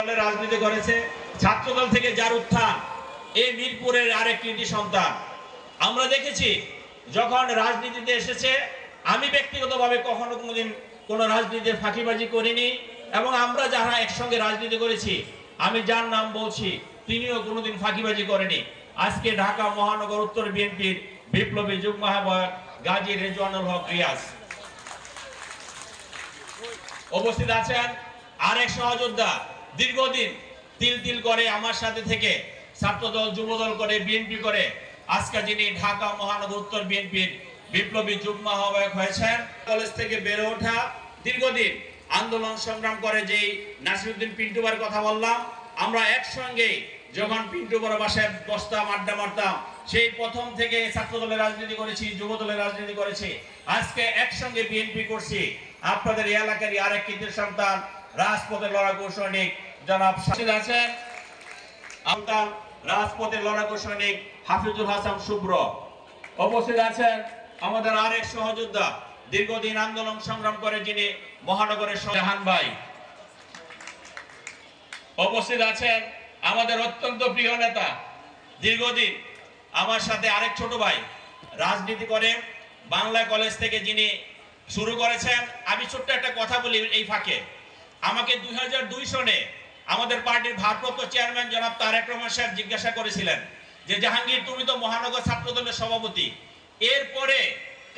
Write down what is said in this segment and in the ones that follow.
রাজনীতি করেছে, ছাত্রদল থেকে যার উত্থান এই মিরপুরের আরেক কৃতি সন্তান। আমরা দেখেছি, যখন রাজনীতিতে এসেছে, আমি ব্যক্তিগতভাবে কখনো কোনোদিন কোনো রাজনীতির ফাঁকিবাজি করিনি, এবং আমরা যারা একসঙ্গে রাজনীতি করেছি, আমি যার নাম বলছি, তিনিও কোনোদিন ফাঁকিবাজি করেনি। আজকে ঢাকা মহানগর উত্তর বিএনপির বিপ্লবী যুগ্ম আহ্বায়ক গাজী রেজওয়ানুল হক রিয়াজ। উপস্থিত আছেন আরেক সহযোদ্ধা দীর্ঘদিন তিল তিল করে আমার সাথে থেকে ছাত্রদল, যুবদল করে, বিএনপি করে, আজকে যিনি ঢাকা মহানগর উত্তর বিএনপির বিপ্লবী যুগ্ম আহ্বায়ক হয়েছেন, কলেজ থেকে বেড়ে ওঠা দীর্ঘদিন আন্দোলন সংগ্রাম করে যেই নাসিরুদ্দিন পিন্টুবার কথা বললাম, আমরা একসঙ্গে যখন পিন্টুবার বাসায় বসতাম, আড্ডা মারতাম, সেই প্রথম থেকে ছাত্র দলের রাজনীতি করেছি যুব দলের রাজনীতি করেছি, আজকে একসঙ্গে বিএনপি করছি। আপনাদের এই এলাকারই আরেক কৃতির সন্তান রাজপথের লড়াকু সৈনিক জনাব শাহিদ আছেন সন্তান রাজপথের লড়াকু সৈনিক হাফিজুল হাসান শুভ্র। উপস্থিত আছেন আমাদের আরেক সহযোদ্ধা, দীর্ঘদিন আন্দোলন সংগ্রাম করে যিনি মহানগরের জাহান ভাই। উপস্থিত আছেন আমাদের অত্যন্ত প্রিয় নেতা, দীর্ঘদিন আমার সাথে আরেক ছোট ভাই, রাজনীতি করে বাংলা কলেজ থেকে যিনি শুরু করেছেন। আমি ছোট্ট একটা কথা বলি এই ফাঁকে। আমাকে দুই সনে আমাদের পার্টির ভারপ্রাপ্ত চেয়ারম্যান জনাব তারেক রহমান সাহেব জিজ্ঞাসা করেছিলেন যে, জাহাঙ্গীর, তুমি তো মহানগর ছাত্র দলের সভাপতি। এরপরে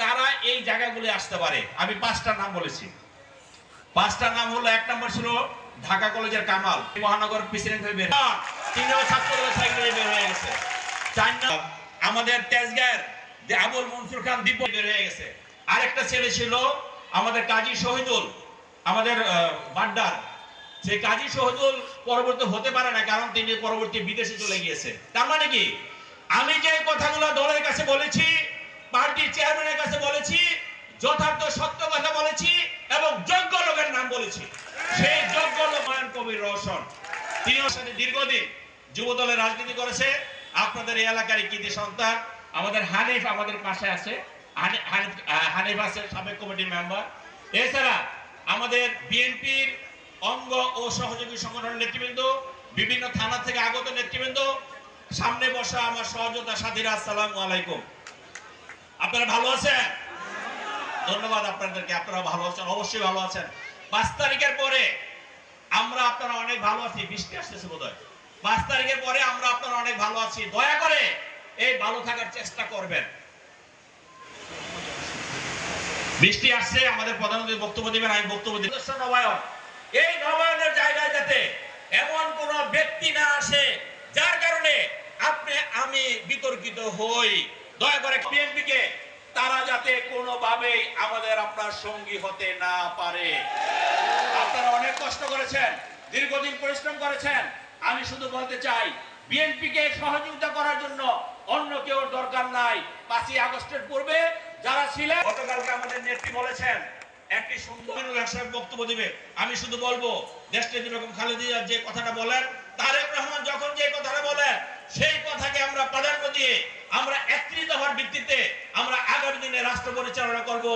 কারা এই জায়গাগুলি আসতে পারে? আমি পাঁচটা নাম বলেছি। পাঁচটা নাম হলো, এক নম্বর ছিল ঢাকা কলেজের কামাল। মহানগর প্রেসিডেন্ট হয়ে বের। তিনিও ছাত্র দলের বের হয়ে গেছে। চার আমাদের তেজগাঁয়ের যে আবুল মনসুর খান দীপ বের হয়ে গেছে। আরেকটা ছেলে ছিল আমাদের কাজী শহীদুল, আমাদের বাড্ডার। সেই কাজী শহীদুল পরবর্তী হতে পারে না, কারণ তিনি পরবর্তী বিদেশে চলে গিয়েছে। তার মানে কি? আমি যে কথাগুলো দলের কাছে বলেছি, পার্টির চেয়ারম্যানের কাছে বলেছি, যথার্থ সত্য কথা বলেছি এবং যোগ্য লোকের নাম বলেছি, সেই যোগ্য লোক হুমায়ুন কবির রোশন তিনিও সাথে দীর্ঘদিন যুব দলের রাজনীতি করেছে। আপনাদের এই এলাকার কৃতি সন্তান, আমাদের হানিফ আমাদের পাশে আছে। হানিফ আছে সাবেক কমিটির মেম্বার। এছাড়া আমাদের বিএনপির অঙ্গ ও সহযোগী সংগঠনের নেতৃবৃন্দ, বিভিন্ন থানা থেকে আগত নেতৃবৃন্দ, সামনে বসা আমার সহযোদ্ধা সাথীরা, আসসালামু আলাইকুম। আপনারা ভালো আছেন? ধন্যবাদ আপনাদেরকে আপনারা ভালো আছেন, অবশ্যই ভালো আছেন। পাঁচ তারিখের পরে আমরা আপনারা অনেক ভালো আছি, বৃষ্টি আসতেছে বোধহয়। পাঁচ তারিখের পরে আমরা আপনারা অনেক ভালো আছি। দয়া করে এই ভালো থাকার চেষ্টা করবেন। বৃষ্টি আসছে, আমাদের প্রধানমন্ত্রী বক্তব্য দিবেন, আমি বক্তব্য দিব সদস্য নবায়ন এই নবায়নের জায়গায় যাতে এমন কোন ব্যক্তি না আসে, যার কারণে আপনি, আমি বিতর্কিত হই। দয়া করে বিএনপি কে তারা যাতে কোনোভাবেই আমাদের আপনার সঙ্গী হতে না পারে। আপনারা অনেক কষ্ট করেছেন, দীর্ঘদিন পরিশ্রম করেছেন। আমি শুধু বলতে চাই বিএনপি কে সহযোগিতা করার জন্য অন্য কেউ দরকার নাই। পাঁচই আগস্টের পূর্বে যারা ছিলেন, গতকালকে আমাদের নেত্রী বলেছেন একটি সুন্দর সাহেব বক্তব্য দিবে। আমি শুধু বলব, দেশটি যেরকম খালেদিয়া যে কথাটা বলেন, তারেক রহমান যখন যে কথাটা বলেন, সেই কথাকে আমরা প্রাধান্য দিয়ে আমরা একত্রিত হওয়ার ভিত্তিতে আমরা আগামী দিনে রাষ্ট্র পরিচালনা করব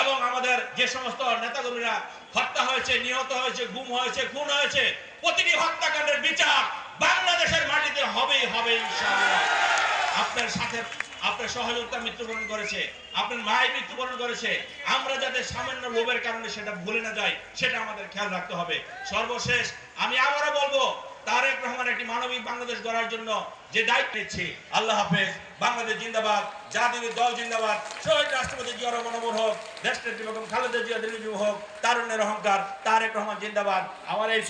এবং আমাদের যে সমস্ত নেতাকর্মীরা হত্যা হয়েছে, নিহত হয়েছে, গুম হয়েছে, খুন হয়েছে, প্রতিটি হত্যাকাণ্ডের বিচার বাংলাদেশের মাটিতে হবেই, হবে ইনশাআল্লাহ। আপনার সাথে আপনার সহযোগিতা মৃত্যুবরণ করেছে, আপনার মায়ের মৃত্যুবরণ করেছে। আমরা যাতে সামান্য লোভের কারণে সেটা ভুলে না যাই, সেটা আমাদের খেয়াল রাখতে হবে। সর্বশেষ, আমি আবারও বলব, তারেক রহমান একটি মানবিক বাংলাদেশ গড়ার জন্য যে দায়িত্ব নিচ্ছি, আল্লাহ হাফেজ, বাংলাদেশ জিন্দাবাদ জাতীয় দল জিন্দাবাদ, শহীদ রাষ্ট্রপতি জিয়া রহমান অমর হোক দেশনেত্রী বেগম খালেদা জিয়া দিল্লি হোক, তারুণ্যের অহংকার, তারেক রহমান জিন্দাবাদ। আমার এই